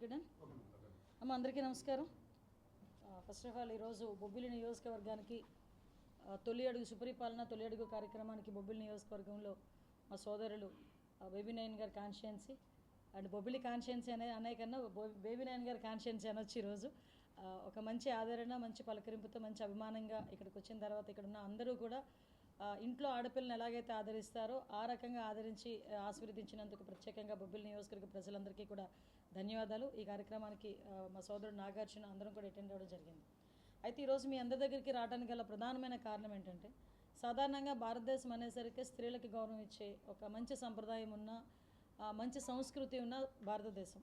Good అమ్మ అందరికీ నమస్కారం. ఫస్ట్ ఆఫ్ ఆల్ ఈరోజు బొబ్బిలి నియోజకవర్గానికి తొలి అడుగు సుపరిపాలన తొలి అడుగు కార్యక్రమానికి బొబ్బిలి నియోజకవర్గంలో మా సోదరులు బేబీ నయన్ గారి కాన్షియన్సీ అండ్ బొబ్బిలి కాన్షియన్సీ అనే అనే కన్నా బేబీ నయన్ గారి కాన్షియన్సీ అనొచ్చు ఈరోజు. ఒక మంచి ఆదరణ మంచి పలకరింపుతో మంచి అభిమానంగా ఇక్కడికి వచ్చిన తర్వాత ఇక్కడ ఉన్న అందరూ కూడా ఇంట్లో ఆడపిల్లని ఎలాగైతే ఆదరిస్తారో ఆ రకంగా ఆదరించి ఆశీర్వదించినందుకు ప్రత్యేకంగా బొబ్బిలి నియోజకవర్గ ప్రజలందరికీ కూడా ధన్యవాదాలు. ఈ కార్యక్రమానికి మా సోదరుడు నాగార్జున అందరం కూడా అటెండ్ అవ్వడం జరిగింది. అయితే ఈరోజు మీ అందరి దగ్గరికి రావడానికి గల ప్రధానమైన కారణం ఏంటంటే సాధారణంగా భారతదేశం అనేసరికి స్త్రీలకు గౌరవం ఇచ్చే ఒక మంచి సంప్రదాయం ఉన్న మంచి సంస్కృతి ఉన్న భారతదేశం.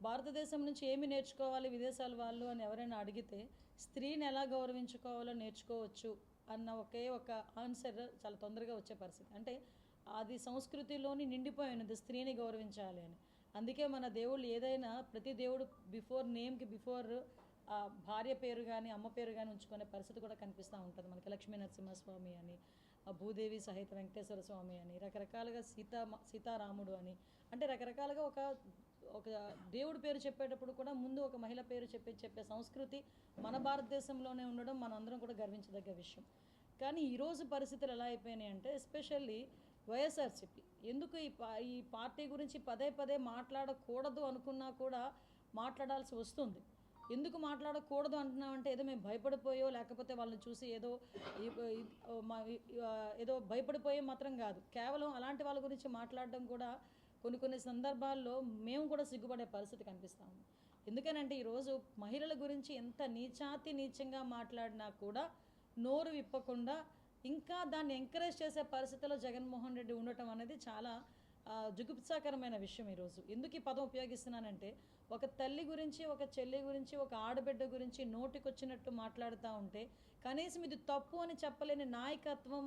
భారతదేశం నుంచి ఏమి నేర్చుకోవాలి విదేశాల వాళ్ళు అని ఎవరైనా అడిగితే స్త్రీని ఎలా గౌరవించుకోవాలో నేర్చుకోవచ్చు అన్న ఒకే ఒక ఆన్సర్ చాలా తొందరగా వచ్చే పరిస్థితి. అంటే అది సంస్కృతిలోని నిండిపోయినది స్త్రీని గౌరవించాలి అని. అందుకే మన దేవుళ్ళు ఏదైనా ప్రతి దేవుడు బిఫోర్ నేమ్కి బిఫోర్ ఆ భార్య పేరు కానీ అమ్మ పేరు కానీ ఉంచుకునే పరిస్థితి కూడా కనిపిస్తూ ఉంటుంది. మనకి లక్ష్మీ నరసింహస్వామి అని ఆ భూదేవి సహిత వెంకటేశ్వర స్వామి అని రకరకాలుగా సీతా సీతారాముడు అని. అంటే రకరకాలుగా ఒక ఒక దేవుడి పేరు చెప్పేటప్పుడు కూడా ముందు ఒక మహిళ పేరు చెప్పి చెప్పే సంస్కృతి మన భారతదేశంలోనే ఉండడం మనందరం కూడా గర్వించదగ్గ విషయం. కానీ ఈరోజు పరిస్థితులు ఎలా అయిపోయినాయి అంటే ఎస్పెషల్లీ వైఎస్ఆర్సిపి. ఎందుకు ఈ పా ఈ పార్టీ గురించి పదే పదే మాట్లాడకూడదు అనుకున్నా కూడా మాట్లాడాల్సి వస్తుంది. ఎందుకు మాట్లాడకూడదు అంటున్నామంటే ఏదో మేము భయపడిపోయో లేకపోతే వాళ్ళని చూసి ఏదో మా- ఏదో భయపడిపోయే మాత్రం కాదు. కేవలం అలాంటి వాళ్ళ గురించి మాట్లాడడం కూడా కొన్ని కొన్ని సందర్భాల్లో మేము కూడా సిగ్గుపడే పరిస్థితి కనిపిస్తాము ఎందుకనంటే ఈరోజు మహిళల గురించి ఎంత నీచాతి నీచంగా మాట్లాడినా కూడా నోరు విప్పకుండా ఇంకా దాన్ని ఎంకరేజ్ చేసే పరిస్థితిలో జగన్మోహన్ రెడ్డి ఉండటం అనేది చాలా జుగుప్సాకరమైన విషయం ఈరోజు. ఎందుకు ఈ పదం ఉపయోగిస్తున్నానంటే ఒక తల్లి గురించి ఒక చెల్లి గురించి ఒక ఆడబిడ్డ గురించి నోటికొచ్చినట్టు మాట్లాడుతూ ఉంటే కనీసం ఇది తప్పు అని చెప్పలేని నాయకత్వం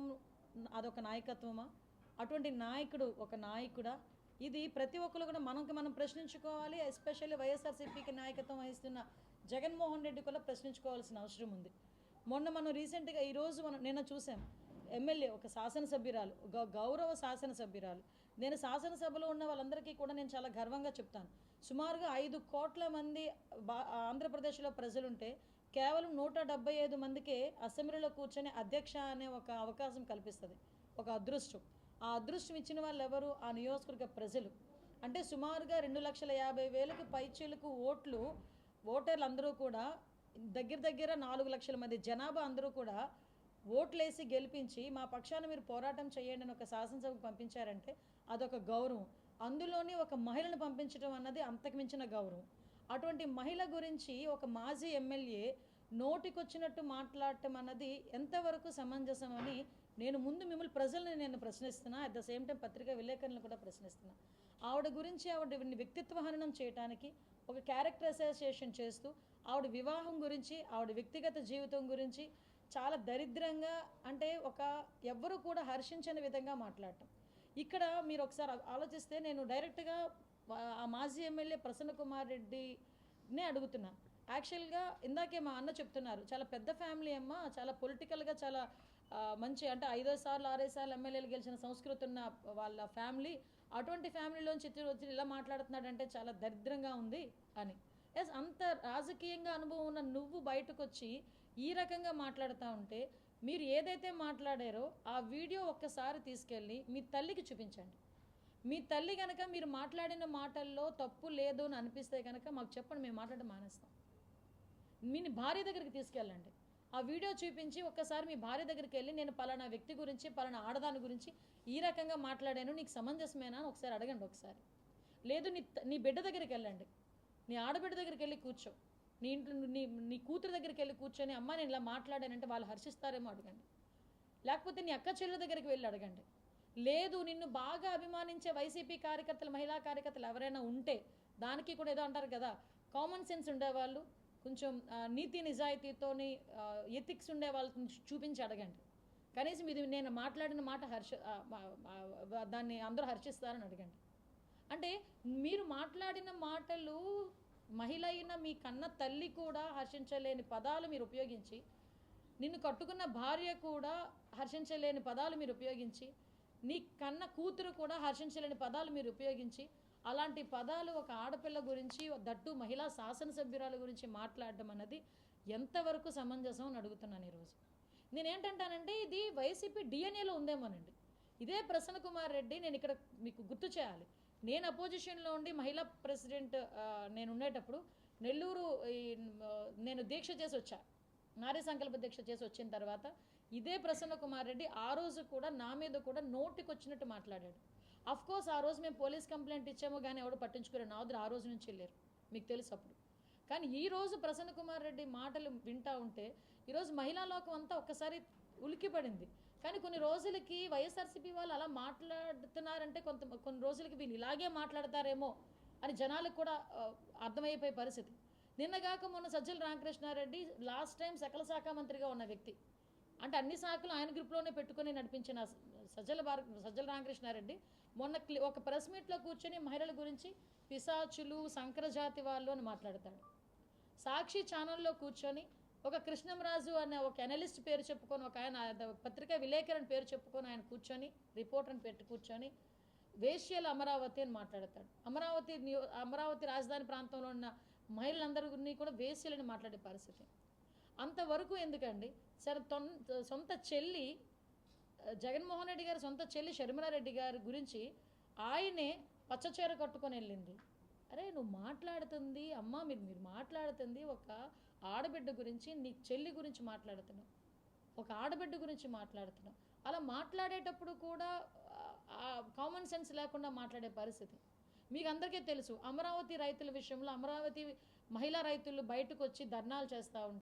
అదొక నాయకత్వమా? అటువంటి నాయకుడు ఒక నాయకుడా? ఇది ప్రతి ఒక్కరు కూడా మనకి మనం ప్రశ్నించుకోవాలి ఎస్పెషల్లీ వైఎస్ఆర్సీపీకి నాయకత్వం వహిస్తున్న జగన్మోహన్ రెడ్డి కూడా ప్రశ్నించుకోవాల్సిన అవసరం ఉంది. మొన్న మనం రీసెంట్గా ఈరోజు మనం నిన్న చూసాం ఎమ్మెల్యే ఒక శాసనసభ్యురాలు గౌరవ శాసనసభ్యురాలు. నేను శాసనసభలో ఉన్న వాళ్ళందరికీ కూడా నేను చాలా గర్వంగా చెప్తాను. సుమారుగా ఐదు కోట్ల మంది బా ఆంధ్రప్రదేశ్లో ప్రజలుంటే కేవలం నూట డెబ్బై ఐదు మందికే అసెంబ్లీలో కూర్చొని అధ్యక్ష అనే ఒక అవకాశం కల్పిస్తుంది. ఒక అదృష్టం. ఆ అదృష్టం ఇచ్చిన వాళ్ళు ఎవరు ఆ నియోజకవర్గ ప్రజలు. అంటే సుమారుగా రెండు లక్షల యాభై వేలకు పైచీలకు ఓట్లు ఓటర్లు అందరూ కూడా దగ్గర దగ్గర నాలుగు లక్షల మంది జనాభా అందరూ కూడా ఓట్లేసి గెలిపించి మా పక్షాన మీరు పోరాటం చేయండి అని ఒక శాసనసభకు పంపించారంటే అదొక గౌరవం. అందులోని ఒక మహిళను పంపించడం అన్నది అంతకుమించిన గౌరవం. అటువంటి మహిళ గురించి ఒక మాజీ ఎమ్మెల్యే నోటికొచ్చినట్టు మాట్లాడటం అన్నది ఎంతవరకు సమంజసం అని నేను ముందు మిమ్మల్ని ప్రజల్ని నేను ప్రశ్నిస్తున్నా అట్ ద సేమ్ టైం పత్రికా విలేకరులను కూడా ప్రశ్నిస్తున్నా. ఆవిడ గురించి ఆవిడ వ్యక్తిత్వ హననం చేయడానికి ఒక క్యారెక్టర్ అసోసియేషన్ చేస్తూ ఆవిడ వివాహం గురించి ఆవిడ వ్యక్తిగత జీవితం గురించి చాలా దరిద్రంగా అంటే ఒక ఎవ్వరు కూడా హర్షించని విధంగా మాట్లాడటం. ఇక్కడ మీరు ఒకసారి ఆలోచిస్తే నేను డైరెక్ట్గా ఆ మాజీ ఎమ్మెల్యే ప్రసన్న కుమార్ రెడ్డినే అడుగుతున్నా. యాక్చువల్గా ఇందాకే మా అన్న చెప్తున్నారు చాలా పెద్ద ఫ్యామిలీ అమ్మ చాలా పొలిటికల్గా చాలా మంచి అంటే ఐదో సార్లు ఆరేడు సార్లు ఎమ్మెల్యేలు గెలిచిన సంస్కృతి ఉన్న వాళ్ళ ఫ్యామిలీ అటువంటి ఫ్యామిలీలోంచి ఇతను వచ్చి ఇలా మాట్లాడుతున్నాడంటే చాలా దరిద్రంగా ఉంది అని. ఎస్ అంత రాజకీయంగా అనుభవం ఉన్న నువ్వు బయటకు వచ్చి ఈ రకంగా మాట్లాడుతూ ఉంటే మీరు ఏదైతే మాట్లాడారో ఆ వీడియో ఒక్కసారి తీసుకెళ్ళి మీ తల్లికి చూపించండి. మీ తల్లి కనుక మీరు మాట్లాడిన మాటల్లో తప్పు లేదు అని అనిపిస్తే కనుక మాకు చెప్పండి మేము మాట్లాడడం మానేస్తాం. మీ భార్య దగ్గరికి తీసుకెళ్ళండి. ఆ వీడియో చూపించి ఒక్కసారి మీ భార్య దగ్గరికి వెళ్ళి నేను పలానా వ్యక్తి గురించి పలానా ఆడదాని గురించి ఈ రకంగా మాట్లాడాను నీకు సమంజసమేనా అని ఒకసారి అడగండి ఒకసారి. లేదు నీ నీ బిడ్డ దగ్గరికి వెళ్ళండి. నీ ఆడబిడ్డ దగ్గరికి వెళ్ళి కూర్చో. నీ ఇంట్లో నీ నీ కూతురు దగ్గరికి వెళ్ళి కూర్చొని అమ్మ నేను ఇలా మాట్లాడానంటే వాళ్ళు హర్షిస్తారేమో అడగండి. లేకపోతే నీ అక్క చెల్లెల దగ్గరికి వెళ్ళి అడగండి. లేదు నిన్ను బాగా అభిమానించే వైసీపీ కార్యకర్తలు మహిళా కార్యకర్తలు ఎవరైనా ఉంటే దానికి కూడా ఏదో అంటారు కదా కామన్ సెన్స్ ఉండేవాళ్ళు. కొంచెం నీతి నిజాయితీతోని ఎథిక్స్ ఉండే వాళ్ళని చూపించి అడగండి. కనీసం ఇది నేను మాట్లాడిన మాట హర్ష దాన్ని అందరూ హర్షిస్తారని అడగండి. అంటే మీరు మాట్లాడిన మాటలు మహిళ అయిన మీ కన్న తల్లి కూడా హర్షించలేని పదాలు మీరు ఉపయోగించి నిన్ను కట్టుకున్న భార్య కూడా హర్షించలేని పదాలు మీరు ఉపయోగించి నీ కన్న కూతురు కూడా హర్షించలేని పదాలు మీరు ఉపయోగించి అలాంటి పదాలు ఒక ఆడపిల్ల గురించి దట్టు మహిళా శాసనసభ్యురాల గురించి మాట్లాడడం అన్నది ఎంతవరకు సమంజసం అని అడుగుతున్నాను ఈరోజు. నేనేంటంటానంటే ఇది వైసీపీ డిఎన్ఏలో ఉందేమోనండి. ఇదే ప్రసన్న కుమార్ రెడ్డి నేను ఇక్కడ మీకు గుర్తు చేయాలి. నేను అపోజిషన్లో ఉండి మహిళా ప్రెసిడెంట్ నేను ఉండేటప్పుడు నెల్లూరు ఈ, నేను దీక్ష చేసి వచ్చా. నారీ సంకల్ప దీక్ష చేసి వచ్చిన తర్వాత ఇదే ప్రసన్న కుమార్ రెడ్డి ఆ రోజు కూడా నా మీద కూడా నోటికొచ్చినట్టు మాట్లాడాడు. అఫ్ కోర్స్ ఆ రోజు మేము పోలీస్ కంప్లైంట్ ఇచ్చామో కానీ ఎవడు పట్టించుకోరు నా ఆ రోజు నుంచి వెళ్ళారు. మీకు తెలుసు అప్పుడు. కానీ ఈ రోజు ప్రసన్న కుమార్ రెడ్డి మాటలు వింటా ఉంటే ఈరోజు మహిళా లోకం అంతా ఒక్కసారి ఉలికిపడింది కానీ కొన్ని రోజులకి వైఎస్ఆర్సీపీ వాళ్ళు అలా మాట్లాడుతున్నారంటే కొంత కొన్ని రోజులకి వీళ్ళు ఇలాగే మాట్లాడతారేమో అని జనాలకు కూడా అర్థమైపోయే పరిస్థితి. నిన్నగాక మొన్న సజ్జల రామకృష్ణారెడ్డి లాస్ట్ టైం సకల శాఖ మంత్రిగా ఉన్న వ్యక్తి. అంటే అన్ని శాఖలు ఆయన గ్రూప్లోనే పెట్టుకొని నడిపించిన సజ్జల భార సజ్జల రామకృష్ణారెడ్డి. మొన్న క్లి- ఒక ప్రెస్ మీట్లో కూర్చొని మహిళల గురించి పిశాచులు సంకరజాతి వాళ్ళు అని మాట్లాడతాడు. సాక్షి ఛానల్లో కూర్చొని ఒక కృష్ణంరాజు అనే ఒక అనలిస్ట్ పేరు చెప్పుకొని ఒక ఆయన పత్రికా విలేకరని పేరు చెప్పుకొని ఆయన కూర్చొని రిపోర్టర్ని పెట్టి కూర్చొని వేష్యల అమరావతి అని మాట్లాడతాడు. అమరావతి అమరావతి రాజధాని ప్రాంతంలో ఉన్న మహిళలందరినీ కూడా వేశ్యలని మాట్లాడే పరిస్థితి. అంతవరకు ఎందుకండి? సరే తొన్ సొంత చెల్లి జగన్మోహన్ రెడ్డి గారి సొంత చెల్లి షర్మిలారెడ్డి గారి గురించి ఆయనే పచ్చచీర కట్టుకొని వెళ్ళింది. అరే నువ్వు మాట్లాడుతుంది అమ్మ మీరు మీరు మాట్లాడుతుంది ఒక ఆడబిడ్డ గురించి నీ చెల్లి గురించి మాట్లాడుతున్నావు. ఒక ఆడబిడ్డ గురించి మాట్లాడుతున్నావు. అలా మాట్లాడేటప్పుడు కూడా కామన్ సెన్స్ లేకుండా మాట్లాడే పరిస్థితి. మీకు అందరికీ తెలుసు అమరావతి రైతుల విషయంలో అమరావతి మహిళా రైతులు బయటకు వచ్చి ధర్నాలు చేస్తూ ఉంటారు